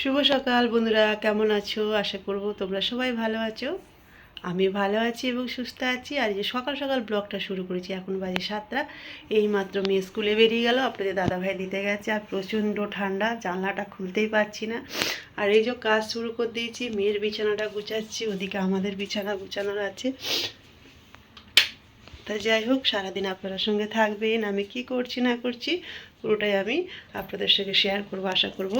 শুভ সকাল বন্ধুরা, কেমন আছো? আশা করব তোমরা সবাই ভালো আছো। আমি ভালো আছি এবং সুস্থ আছি। আর যে সকাল সকাল ব্লগটা শুরু করেছি, এখন বাজে সাতটা। এই মাত্র মেয়ে স্কুলে বেরিয়ে গেল, আপনাদের দাদাভাই দিতে গেছে, আর প্রচণ্ড ঠান্ডা, জানলাটা খুলতেই পারছি না। আর এই যে কাজ শুরু করে দিয়েছি, মেয়ের বিছানাটা গুছাচ্ছি, ওদিকে আমাদের বিছানা গুছানোর আছে। তা যাই হোক, সারাদিন আপনার সঙ্গে থাকবেন, আমি কি করছি না করছি, পুরোটাই আমি আপনাদের সঙ্গে শেয়ার করব, আশা করব।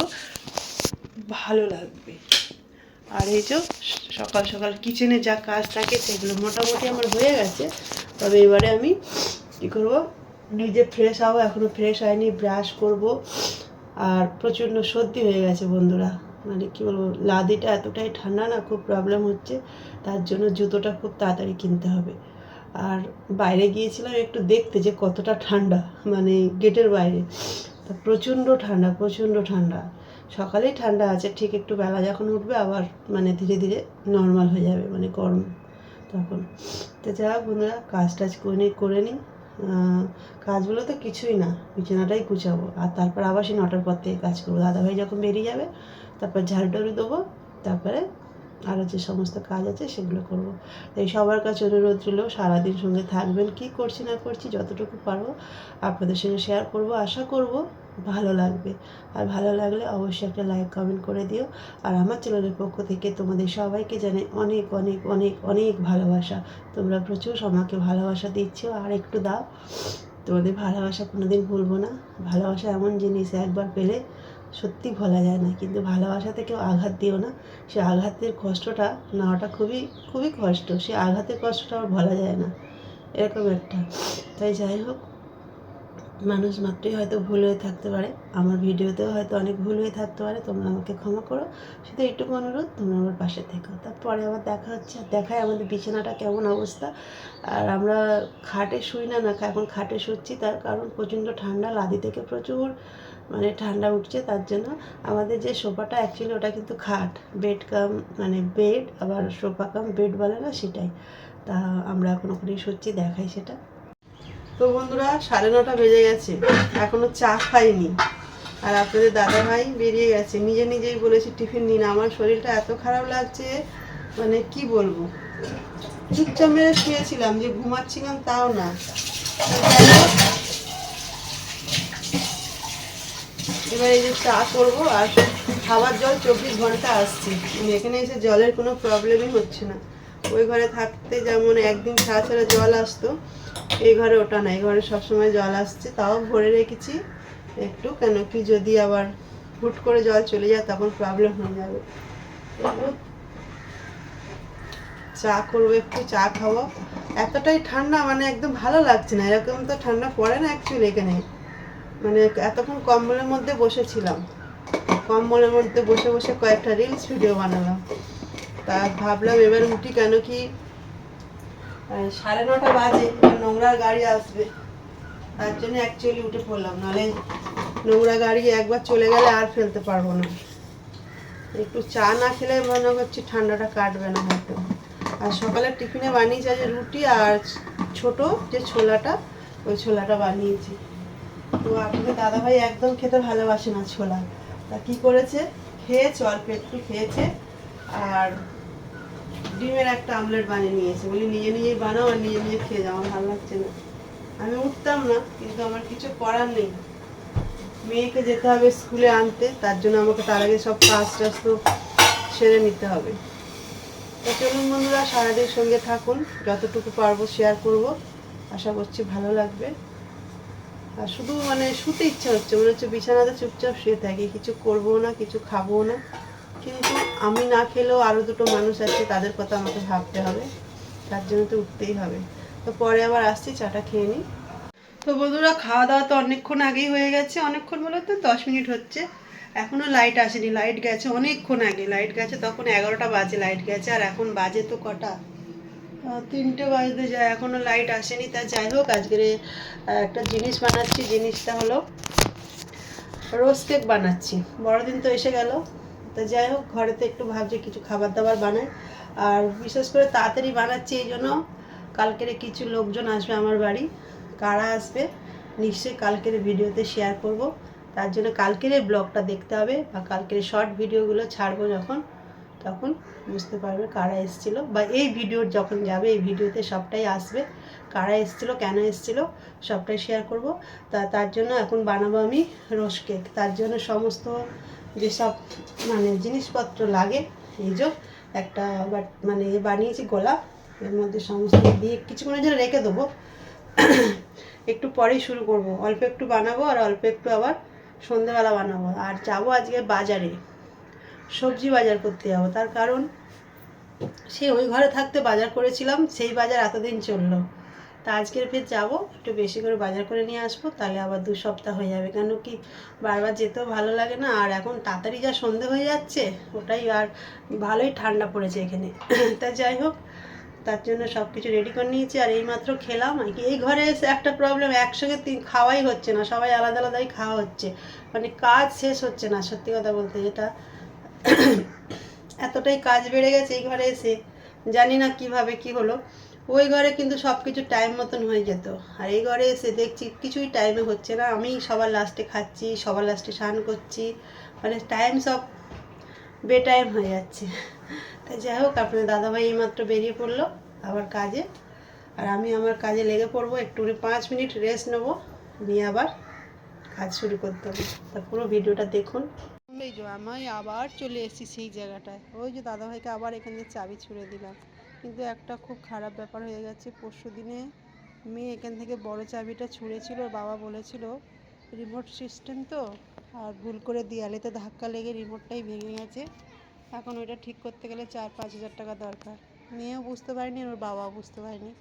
ভালো লাগবে। আর এই যে সকাল সকাল কিচেনে যা কাজ থাকে সেগুলো মোটামুটি আমার হয়ে গেছে। তবে এবারে আমি কী করব? নিজে ফ্রেশ হব এখনও ফ্রেশ হয়নি ব্রাশ করব। আর প্রচণ্ড সর্দি হয়ে গেছে বন্ধুরা। মানে কী বলব, লাদিটা এতটাই ঠান্ডা না, খুব প্রবলেম হচ্ছে। তার জন্য জুতোটা খুব তাড়াতাড়ি কিনতে হবে। আর বাইরে গিয়েছিলাম একটু দেখতে যে কতটা ঠান্ডা মানে গেটের বাইরে। তা প্রচণ্ড ঠান্ডা প্রচণ্ড ঠান্ডা। সকালেই ঠান্ডা আছে, ঠিক একটু বেলা যখন উঠবে আবার মানে ধীরে ধীরে নর্মাল হয়ে যাবে মানে গরম তখন। তো যা বন্ধুরা, কাজ টাজ করে নিই করে নিই কাজগুলো তো কিছুই না, বিছানাটাই গুছাবো। আর তারপর আবার সেই নটার পর থেকে কাজ করব। দাদাভাই যখন বেরিয়ে যাবে, তারপর ঝাড়ু টাড়ু দেবো, তারপরে আরও যে সমস্ত কাজ আছে সেগুলো করব। তাই সবার কাছে অনুরোধ রইল, সারাদিন সঙ্গে থাকবেন, কি করছি না করছি যতটুকু পারব আপনাদের সঙ্গে শেয়ার করব। আশা করব ভালো লাগবে। আর ভালো লাগলে অবশ্যই একটা লাইক কমেন্ট করে দিও। আর আমার চ্যানেলের পক্ষ থেকে তোমাদের সবাইকে জানাই অনেক অনেক অনেক অনেক ভালোবাসা। তোমরা প্রচুর আমাকে ভালোবাসা দিচ্ছ। আর একটু দাও। তোমাদের ভালোবাসা কোনোদিন ভুলবো না। ভালোবাসা এমন জিনিস, একবার পেলে সত্যি ভোলা যায় না। কিন্তু ভালোবাসাতে কেউ আঘাত দিও না। সে আঘাতের কষ্টটা নেওয়াটা খুবই খুবই কষ্ট। সে আঘাতের কষ্টটা আর ভোলা যায় না। এরকম একটা। তাই যাই হোক মানুষ মাত্রই হয়তো ভুল হয়ে থাকতে পারে। আমার ভিডিওতেও হয়তো অনেক ভুল হয়ে থাকতে পারে। তোমরা আমাকে ক্ষমা করো। শুধু এইটুকু অনুরোধ, তোমরা আমার পাশে থেকো। তারপরে আবার দেখা হচ্ছে আর দেখায় আমাদের বিছানাটা কেমন অবস্থা। আর আমরা খাটে শুই না না এখন খাটে শুচ্ছি। তার কারণ প্রচণ্ড ঠান্ডা, লাদি থেকে প্রচুর মানে ঠান্ডা উঠছে তার জন্য। আমাদের যে সোফাটা অ্যাকচুয়ালি ওটা কিন্তু খাট। বেড কাম মানে বেড, আবার সোফা কাম বেড বলে না সেটাই। তা আমরা এখন ওখানেই শুচ্ছি, দেখাই সেটা। তো বন্ধুরা, সাড়ে নটা বেজে গেছে। এখনও চা খাইনি। আর আপনাদের দাদা ভাই বেরিয়ে গেছে। নিজে নিজেই বলেছি, টিফিন নিন। আমার শরীরটা এত খারাপ লাগছে। মানে কি বলব? চুপচাপ মেরে শুয়েছিলাম, যে ঘুমাচ্ছিলাম তাও না। এবার এই যে চা করব, আর খাবার জল চব্বিশ ঘণ্টা আসছে। এখানে এসে জলের কোনো প্রবলেমই হচ্ছে না। ওই ঘরে থাকতে যেমন একদিন ছাড়া ছাড়া জল আসতো এই ঘরে ওটা না এই ঘরে সবসময় জল আসছে, তাও ভরে রেখেছি। একটু, কেন কি যদি আবার হুট করে জল চলে যায়, তখন প্রবলেম হয়ে যাবে। চা করব, একটু চা খাব। এতটাই ঠান্ডা মানে একদম ভালো লাগছে না, এরকম তো ঠান্ডা পড়ে না অ্যাকচুয়ালি এখানে। মানে এতক্ষণ কম্বলের মধ্যে বসেছিলাম। কম্বলের মধ্যে বসে বসে কয়েকটা রিলস ভিডিও বানালাম। তা ভাবলাম এবার উঠি কেন কি সাড়ে নটা বাজে। নোংরার গাড়ি আসবে। তার জন্য অ্যাকচুয়ালি উঠে পড়লাম, নাহলে নোংরা গাড়ি একবার চলে গেলে আর ফেলতে পারব না। একটু চা না খেলে মনে হচ্ছে ঠান্ডাটা কাটবে না হয়তো। আর সকালে টিফিনে বানিয়েছি আজ রুটি আর ছোট যে ছোলাটা, ওই ছোলাটা বানিয়েছি। তো আপনাদের দাদাভাই একদম খেতে ভালোবাসে না ছোলা। তা কি করেছে? খেয়েছে, অল্প একটু খেয়েছে। আর ডিমের একটা আমলেট বানিয়ে নিয়েছে। বলি, নিজে নিজেই বানাও আর নিজে নিজে খেয়ে যাও, আমার ভালো লাগছে না। আমি উঠতাম না, কিন্তু আমার কিছু করার নেই। মেয়েকে যেতে হবে স্কুলে আনতে, তার জন্য আমাকে তার আগে সব কাজ টাজ তো সেরে নিতে হবে। তো চলুন বন্ধুরা, সারাদিন সঙ্গে থাকুন, যতটুকু পারব শেয়ার করব। আশা করছি ভালো লাগবে। আর শুধু মানে শুতে ইচ্ছা হচ্ছে, মনে হচ্ছে বিছানাতে চুপচাপ শুয়ে থাকি, কিছু করব না, কিছু খাব না। কিন্তু আমি না খেলেও আরও দুটো মানুষ আছে, তাদের কথা আমাকে ভাবতে হবে। তার জন্য তো উঠতেই হবে। তো পরে আবার আসছি, চাটা খেয়ে নিই। তো বন্ধুরা, খাওয়া দাওয়া তো অনেকক্ষণ আগেই হয়ে গেছে। অনেকক্ষণ বলে তো, দশ মিনিট হচ্ছে। এখনও লাইট আসেনি। লাইট গেছে অনেকক্ষণ আগে। লাইট গেছে তখন এগারোটা বাজে লাইট গেছে, আর এখন বাজে তো কটা? তিনটে বাজতে যায় এখনও লাইট আসেনি। তা যাই হোক আজকের একটা জিনিস বানাচ্ছি। জিনিসটা হলো রোজ কেক বানাচ্ছি। বড়দিন তো এসে গেল। তা যাই হোক, ঘরেতে একটু ভাবছি কিছু খাবার দাবার বানাই। আর বিশেষ করে তাড়াতাড়ি বানাচ্ছি এই জন্য। কালকের কিছু লোকজন আসবে আমার বাড়ি। কারা আসবে? নিশ্চয়ই কালকের ভিডিওতে শেয়ার করব। তার জন্য কালকের ব্লগটা দেখতে হবে বা কালকের শর্ট ভিডিওগুলো ছাড়বো যখন, তখন বুঝতে পারবে কারা এসেছিল। বা এই ভিডিওর যখন যাবে, এই ভিডিওতে সবটাই আসবে। কারা এসেছিল, কেন এসেছিল, সবটাই শেয়ার করব। তা তার জন্য এখন বানাবো আমি রোজ কেক তার জন্য সমস্ত যেসব মানে জিনিসপত্র লাগে, এই যে একটা বাট মানে বানিয়েছি গোলাপ, এর মধ্যে সমস্ত দিয়ে কিছুক্ষণের জন্য রেখে দেবো। একটু পরেই শুরু করব। অল্প একটু বানাবো আর অল্প একটু আবার সন্ধেবেলা বানাবো। আর যাব আজকে বাজারে, সবজি বাজার করতে যাব। তার কারণ, সে ওই ঘরে থাকতে বাজার করেছিলাম, সেই বাজার এতদিন চলল। তা আজকের ফের যাব, একটু বেশি করে বাজার করে নিয়ে আসব, তাহলে আবার দু সপ্তাহ হয়ে যাবে। কেন কি বারবার যেতেও ভালো লাগে না, আর এখন তাড়াতাড়ি যা সন্ধে হয়ে যাচ্ছে, ওটাই আর ভালোই ঠান্ডা পড়েছে এখানে। তা যাই হোক, তার জন্য সব কিছু রেডি করে নিয়েছি, আর এইমাত্র খেলাম। আর কি, এই ঘরে এসে একটা প্রবলেম একসঙ্গে খাওয়াই হচ্ছে না, সবাই আলাদা আলাদাই খাওয়া হচ্ছে। মানে কাজ শেষ হচ্ছে না, সত্যি কথা বলতে যেটা। এতটাই কাজ বেড়ে গেছে এই ঘরে এসে, জানি না কীভাবে কি হলো। ওই ঘরে কিন্তু সব কিছু টাইম মতন হয়ে যেত। আর এই ঘরে এসে দেখছি কিছুই টাইমে হচ্ছে না। আমি সবার লাস্টে খাচ্ছি, সবার লাস্টে স্নান করছি। মানে টাইম সব বে টাইম হয়ে যাচ্ছে। তাই যাই হোক, আপনার দাদাভাই এইমাত্র বেরিয়ে পড়ল আবার কাজে। আর আমি আমার কাজে লেগে পড়ব, একটু পাঁচ মিনিট রেস্ট নেব। নিয়ে আবার কাজ শুরু করতে হবে। তা পুরো ভিডিওটা দেখুন। আমি আবার চলে এসেছি সেই জায়গাটায়। ওই যে দাদাভাইকে আবার এখান চাবি ছুড়ে দিলাম। কিন্তু একটা খুব খারাপ ব্যাপার হয়ে গেছে। পরশু দিনে মেয়ে এখান থেকে বড় চাবিটা ছুঁড়েছিল বাবা বলেছিল, রিমোট সিস্টেম তো? আর ভুল করে দেয়ালেতে ধাক্কা লেগে রিমোটটাই ভেঙে গেছে। এখন ওইটা ঠিক করতে গেলে চার পাঁচ হাজার টাকা দরকার। মেয়েও বুঝতে পারেনি ওর বাবাও বুঝতে পারেনি।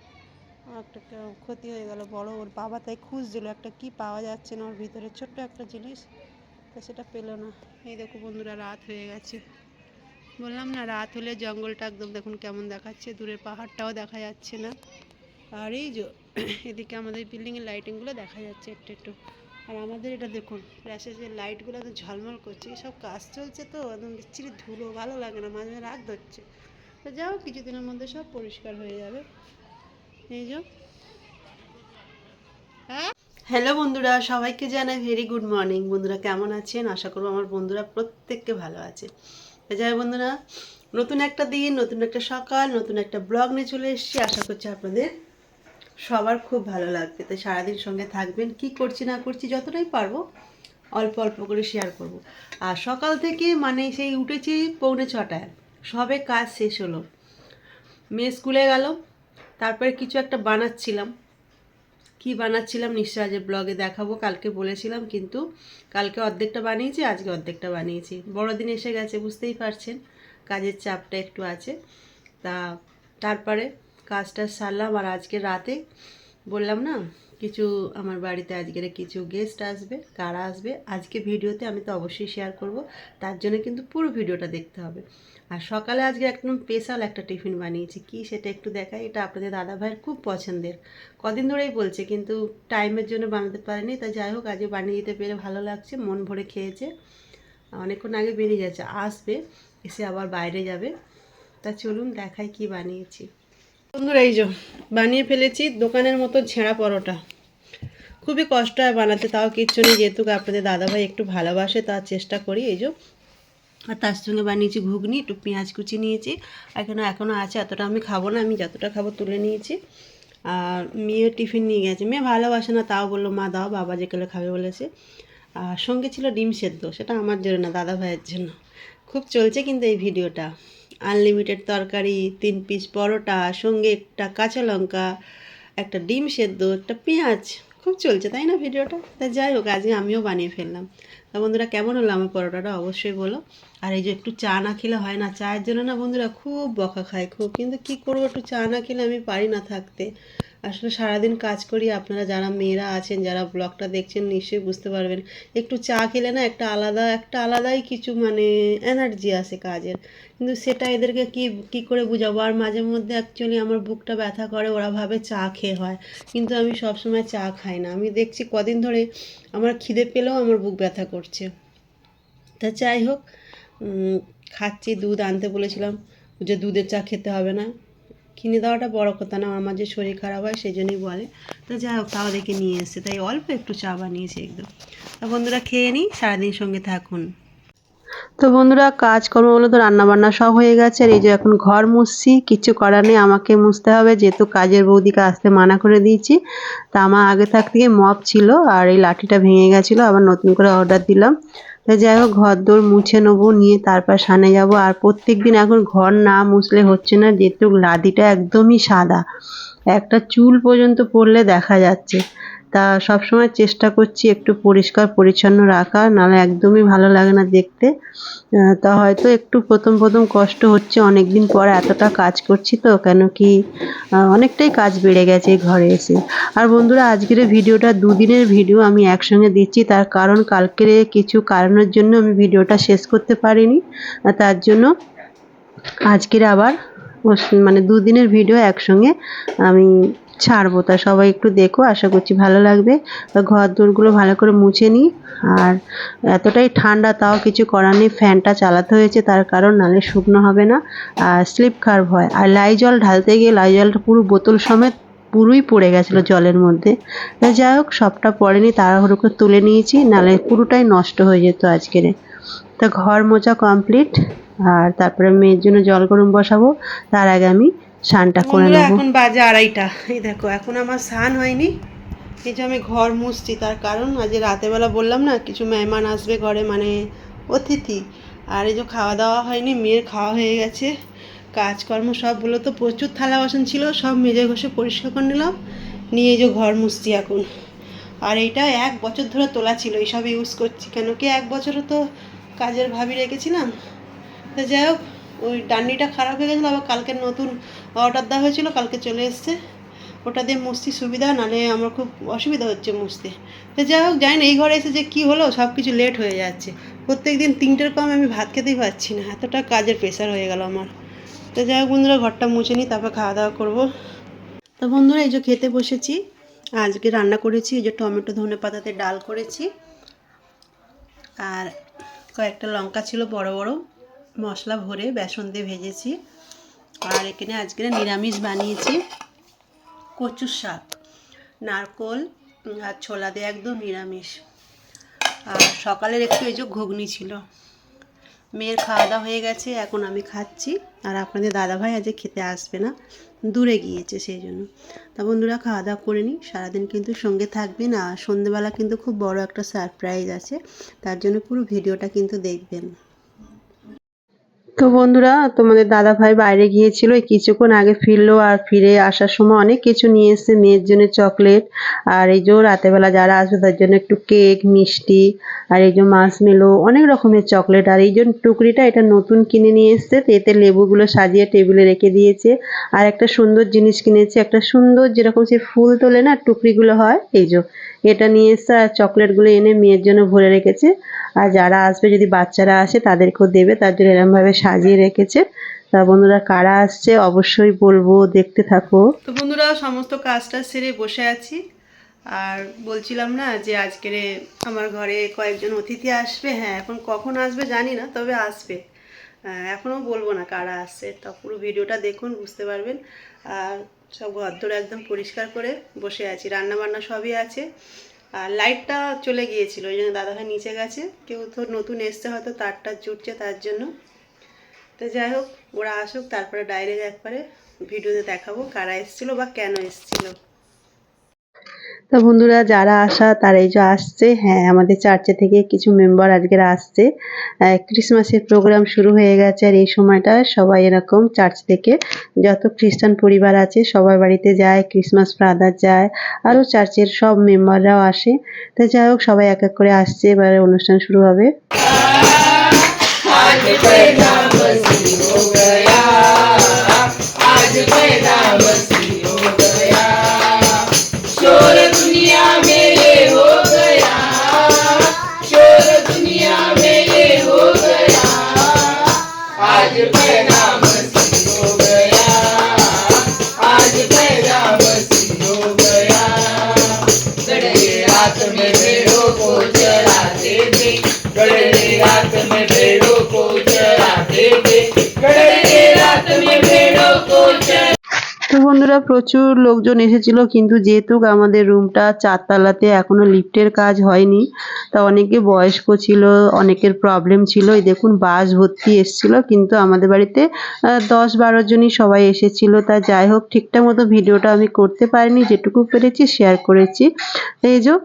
একটা ক্ষতি হয়ে গেল বড়। ওর বাবা তাই খুঁজছিল একটা কি পাওয়া যাচ্ছে না ওর ভিতরে। ছোট্ট একটা জিনিস, তা সেটা পেল না। এই দেখো বন্ধুরা, রাত হয়ে গেছে। বললাম না, রাত হলে জঙ্গলটা একদম দেখুন কেমন দেখাচ্ছে, দূরের পাহাড়টাও দেখা যাচ্ছে না। আর এই যে, এদিকে আমাদের বিল্ডিংয়ের লাইটিংগুলো দেখা যাচ্ছে একটু একটু। আর আমাদের এটা দেখুন প্যাসেজের লাইটগুলো তো ঝলমল করছে সব কাজ চলছে তো, একদম বিচ্ছিরি ধুলো, ভালো লাগে না, মাঝে মাঝে রাগ ধরছে। তো যাও, কিছুদিনের মধ্যে সব পরিষ্কার হয়ে যাবে। এই যে। হ্যাঁ? হ্যালো বন্ধুরা, সবাইকে জানাই ভেরি গুড মর্নিং বন্ধুরা কেমন আছেন? আশা করব আমার বন্ধুরা প্রত্যেককে ভালো আছে। যাই বন্ধুরা, নতুন একটা দিন, নতুন একটা সকাল, নতুন একটা ব্লগ নিয়ে চলে এসেছি। আশা করছি আপনাদের সবার খুব ভালো লাগবে। তাই সারাদিন সঙ্গে থাকবেন, কি করছি না করছি যতটাই পারব, অল্প অল্প করে শেয়ার করব। আর সকাল থেকে মানে সেই উঠেছি পৌনে ছটায়। সবে কাজ শেষ হলো। মেয়ে স্কুলে গেল, তারপরে কিছু একটা বানাচ্ছিলাম। কি বানাচ্ছিলাম নিশ্চয় আজ ব্লগে দেখাবো, কালকে বলেছিলাম, কিন্তু কালকে অর্ধেকটা বানিয়েছি, আজকে অর্ধেকটা বানিয়েছি। বড়দিন এসে গেছে, বুঝতেই পারছেন, কাজের চাপটা একটু আছে। তা তারপরে কাজটা সারলাম, আর আজকে রাতে বললাম না, কিছু আমার বাড়িতে আজকের কিছু গেস্ট আসবে, কারা আসবে, আজকে ভিডিওতে আমি তো অবশ্যই শেয়ার করব, তার জন্য কিন্তু পুরো ভিডিওটা দেখতে হবে। আর সকালে আজকে একদম স্পেশাল একটা টিফিন বানিয়েছি। কি সেটা একটু দেখাই? এটা আপনাদের দাদা ভাইয়ের খুব পছন্দের। কদিন ধরেই বলছে, কিন্তু টাইমের জন্য বানাতে পারেনি। তাই যাই হোক, আজকে বানিয়ে দিতে পেরে ভালো লাগছে, মন ভরে খেয়েছে। অনেকক্ষণ আগে বেরিয়ে যাচ্ছে আসবে, এসে আবার বাইরে যাবে। তা চলুন দেখাই কি বানিয়েছি। বন্ধুরা, এই যে বানিয়ে ফেলেছি দোকানের মতো ছেঁড়া পরোটা। খুবই কষ্ট হয় বানাতে, তাও কিচ্ছু নেই। যেহেতু আপনাদের দাদাভাই একটু ভালোবাসে, তার চেষ্টা করি, এই আর তার সঙ্গে বানিয়েছি ঘুগনি, একটু পেঁয়াজ কুচি নিয়েছি। এখনও এখনও আছে, এতটা আমি খাব না, আমি যতটা খাব তুলে নিয়েছি। আর মেয়ে টিফিন নিয়ে গেছে। মেয়ে ভালোবাসে না, তাও বলল, মা, দাও, বাবা যে যেগুলো খাবে, বলেছে। আর সঙ্গে ছিল ডিম সেদ্ধ, সেটা আমার জন্য না, দাদা ভাইয়ের জন্য। খুব চলছে কিন্তু এই ভিডিওটা। আনলিমিটেড তরকারি, তিন পিস পরোটা, সঙ্গে একটা কাঁচা লঙ্কা, একটা ডিম সেদ্ধ, একটা পেঁয়াজ। খুব চলছে, তাই না ভিডিওটা? তা যাই হোক, আজকে আমিও বানিয়ে ফেললাম। তা বন্ধুরা, কেমন হলো আমার পরোটাটা? অবশ্যই বলো। আর এই যে একটু চা না খেলে হয় না, চায়ের জন্য না বন্ধুরা খুব বকা খায় খুব। কিন্তু কি করব, একটু চা না খেলে আমি পারি না থাকতে। আসলে সারাদিন কাজ করি, আপনারা যারা মেয়েরা আছেন, যারা ব্লগটা দেখছেন, নিশ্চয়ই বুঝতে পারবেন। একটু চা খেলে না একটা আলাদা, একটা আলাদাই কিছু মানে এনার্জি আসে কাজের। কিন্তু সেটা এদেরকে কি কি করে বুঝাবো? আর মাঝে মধ্যে অ্যাকচুয়ালি আমার বুকটা ব্যথা করে, ওরা ভাবে চা খেয়ে হয়। কিন্তু আমি সবসময় চা খাই না। আমি দেখছি কদিন ধরে আমার খিদে পেলেও আমার বুক ব্যথা করছে। তা যাই হোক খাচ্ছি, দুধ আনতে বলেছিলাম যে দুধের চা খেতে হবে না। কিনে দেওয়াটা বড় কথা না, আমার যে শরীর খারাপ হয় সেই জন্যই বলে। তো যাই হোক, তাও দেখে নিয়ে এসছে, তাই অল্প একটু চা বানিয়েছি একদম। তা বন্ধুরা খেয়ে নিই, সারাদিন সঙ্গে থাকুন। তো বন্ধুরা কাজকর্ম বলে তো রান্নাবান্না সব হয়ে গেছে, আর এই যে এখন ঘর মুছছি, কিছু করার নেই, আমাকে মুছতে হবে, যেহেতু কাজের বৌদিকে আসতে মানা করে দিয়েছি। তা আমার আগে থাক থেকে মপ ছিল, আর এই লাঠিটা ভেঙে গেছিল, আবার নতুন করে অর্ডার দিলাম। যাই হোক ঘর দোর মুছে নেব, নিয়ে তারপর সানে যাব। আর প্রত্যেক দিন এখন ঘর না মুছলে হচ্ছে না যেহেতু লাদিটা একদমই সাদা। একটা চুল পর্যন্ত পড়লে দেখা যাচ্ছে। তা সবসময় চেষ্টা করছি একটু পরিষ্কার, পরিচ্ছন্ন রাখা, নাহলে একদমই ভালো লাগে না দেখতে। তা হয়তো একটু প্রথম প্রথম কষ্ট হচ্ছে অনেক দিন পর এতটা কাজ করছি তো, কেন কি অনেকটাই কাজ বেড়ে গেছে ঘরে এসে। আর বন্ধুরা, আজকের ভিডিওটা দুদিনের ভিডিও আমি একসঙ্গে দিচ্ছি, তার কারণ কালকের কিছু কারণের জন্য আমি ভিডিওটা শেষ করতে পারিনি। তার জন্য আজকের আবার মানে দুদিনের ভিডিও একসঙ্গে আমি ছাড়বো। তা সবাই একটু দেখো, আশা করছি ভালো লাগবে। তা ঘর দোরগুলো ভালো করে মুছে নিই আর এতটাই ঠান্ডা, তাও কিছু করার নেই। ফ্যানটা চালাতে হয়েছে, তার কারণ নাহলে শুকনো হবে না। আর স্লিপ খারাপ হয়। আর লাই জল ঢালতে গিয়ে লাই জলটা পুরো বোতল সমেত পুরোই পড়ে গেছিল জলের মধ্যে। যাই হোক, সবটা পড়েনি, তাড়াহুড়ো করে তুলে নিয়েছি নাহলে পুরোটাই নষ্ট হয়ে যেত আজকের তা ঘর মোছা কমপ্লিট আর তারপরে মেয়ের জন্য জল গরম বসাবো, তার আগে আমি স্নানটা করে নেব। এখন বাজে আড়াইটা। এই দেখো এখন আমার স্নান হয়নি। এই যে আমি ঘর মুছছি তার কারণ আজ রাতেবেলা বললাম না কিছু মেহমান আসবে ঘরে মানে অতিথি। আর এই যে খাওয়া দাওয়া হয়নি মেয়ের খাওয়া হয়ে গেছে। কাজকর্ম সবগুলো তো প্রচুর থালা বাসন ছিল সব মেজে ঘষে পরিষ্কার করে নিলাম। নিয়ে এই যে ঘর মুছছি এখন। আর এইটা এক বছর ধরে তোলা ছিল এইসব ইউজ করছি। কেন কি এক বছরও তো কাজের ভাবি রেখেছিলাম। তো যাই হোক ওই ডান্ডিটা খারাপ হয়ে গেছিল, আবার কালকে নতুন অর্ডার দেওয়া হয়েছিল, কালকে চলে এসছে। ওটা দিয়ে মুছতে সুবিধা, নাহলে আমার খুব অসুবিধা হচ্ছে মুছতে। তো যাই হোক, জানি এই ঘরে এসে যে কী হলো সব কিছু লেট হয়ে যাচ্ছে। প্রত্যেক দিন তিনটের কম আমি ভাত খেতেই পারছি না, এতটা কাজের প্রেশার হয়ে গেল আমার। তো যাই হোক বন্ধুরা, ঘরটা মুছে নিই, তারপর খাওয়া দাওয়া করব। তো বন্ধুরা, এই যে খেতে বসেছি, আজকে রান্না করেছি, এই যে টমেটো ধনে পাতাতে ডাল করেছি। আর কয়েকটা লঙ্কা ছিল, বড় বড়। মশলা ভরে বেসন দিয়ে ভেজেছি। আর এখানে আজকে নিরামিষ বানিয়েছি কচুর শাক, নারকোল আর ছোলা দিয়ে একদম নিরামিষ। আর সকালের একটু এই যে ঘুগনি ছিল। মেয়ের খাওয়া দাওয়া হয়ে গেছে, এখন আমি খাচ্ছি। আর আপনাদের দাদাভাই আজকে খেতে আসবে না, দূরে গিয়েছে সেই জন্য। তা বন্ধুরা, খাওয়া দাওয়া করে নিই। সারাদিন কিন্তু সঙ্গে থাকবেন আর সন্ধেবেলা কিন্তু খুব বড় একটা সারপ্রাইজ আছে। তার জন্য পুরো ভিডিওটা কিন্তু দেখবেন। তো বন্ধুরা, তোমাদের দাদা ভাই বাইরে গিয়েছিল কিছুক্ষণ আগে ফিরলো আর ফিরে আসার সময় অনেক কিছু নিয়ে এসেছে, মেয়ের জন্য চকলেট আর এই যে রাতেবেলা যারা আসবে তার জন্য একটু কেক, মিষ্টি আর এই যে মাছমেলো অনেক রকমের চকলেট আর এই যে টুকরিটা এটা নতুন কিনে নিয়ে এসছে, তো এতে লেবুগুলো সাজিয়ে টেবিলে রেখে দিয়েছে আর একটা সুন্দর জিনিস কিনেছে, একটা সুন্দর যেরকম সে ফুল তোলে না, টুকরিগুলো হয়, এই যে এটা নিয়ে এসছে আর চকলেটগুলো এনে মেয়ের জন্য ভরে রেখেছে। আর যারা আসবে, যদি বাচ্চারা আসে, তাদেরকেও দেবে। তার জন্য এরমভাবে সাজিয়ে রেখেছে। তা বন্ধুরা, কারা আসছে অবশ্যই বলব, দেখতে থাকো। তো বন্ধুরা, সমস্ত কাজটা সেরে বসে আছি। আর বলছিলাম না যে আজকের আমার ঘরে কয়েকজন অতিথি আসবে। হ্যাঁ এখন কখন আসবে জানি না, তবে আসবে। এখনও বলব না কারা আসছে। তা পুরো ভিডিওটা দেখুন, বুঝতে পারবেন। আর সব ঘরদোর একদম পরিষ্কার করে বসে আছি রান্না বান্না সবই আছে। আর লাইটটা চলে গিয়েছিল, ওই জন্য দাদাভাই নিচে গেছে। কেউ তো নতুন এসছে, হয়তো তারটা জুটছে তার জন্য। তো যাই হোক, ওরা আসুক, তারপরে ডাইরেক্ট একবারে ভিডিওতে দেখাবো কারা এসেছিল বা কেন এসেছিল। তো বন্ধুরা, যারা আসা তারা এই যে আসছে। হ্যাঁ আমাদের চার্চে থেকে কিছু মেম্বার আজকের আসছে। ক্রিসমাসের প্রোগ্রাম শুরু হয়ে গেছে আর এই সময়টা সবাই এরকম চার্চ থেকে যত খ্রিস্টান পরিবার আছে, সবার বাড়িতে যায়, ক্রিসমাস ফাদার যায়, আরও চার্চের সব মেম্বাররাও আসে। তো যাই হোক, সবাই এক এক করে আসছে, এবারে অনুষ্ঠান শুরু হবে। शोर थे गड़े रात में भेड़ों को चराते थे गड़े रात में भेड़ों को चरा তো বন্ধুরা প্রচুর লোকজন এসেছিল কিন্তু যেহেতু আমাদের রুমটা চারতলাতে এখনো লিফটের কাজ হয়নি তা অনেকে বয়স্ক ছিল অনেকের প্রবলেম ছিল এই দেখুন বাস ভর্তি এসেছিল কিন্তু আমাদের বাড়িতে আহ, দশ বারো জনই সবাই এসেছিল তা যাই হোক ঠিকঠাক মতো ভিডিওটা আমি করতে পারিনি যেটুকু পেরেছি শেয়ার করেছি এই যে আহ,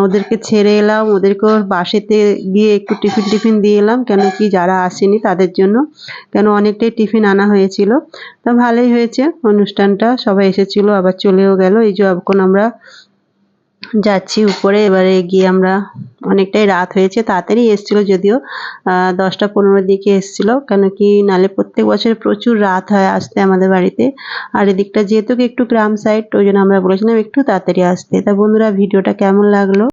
ওদেরকে ছেড়ে এলাম, ওদেরকেও বাসেতে গিয়ে একটু টিফিন টিফিন দিয়ে এলাম, কেন কি যারা আসেনি তাদের জন্য, কেন অনেকটাই টিফিন আনা হয়েছিল। তা ভালোই হয়েছে, অনুষ্ঠানটা, সবাই এসেছিল, আবার চলেও গেল। এই যে এখন আমরা যাচ্ছি উপরে, এবারে গিয়ে আমরা অনেকটাই রাত হয়েছে, তাড়াতাড়ি এসেছিল যদিও দশটা পনেরোর দিকে এসেছিল, কেন কি নালে প্রত্যেক বছর প্রচুর রাত হয় আসতে আমাদের বাড়িতে। আর এদিকটা যেহেতু একটু গ্রাম সাইড ওই জন্য আমরা বলেছিলাম একটু তাড়াতাড়ি আসতে। তা বন্ধুরা, ভিডিওটা কেমন লাগল?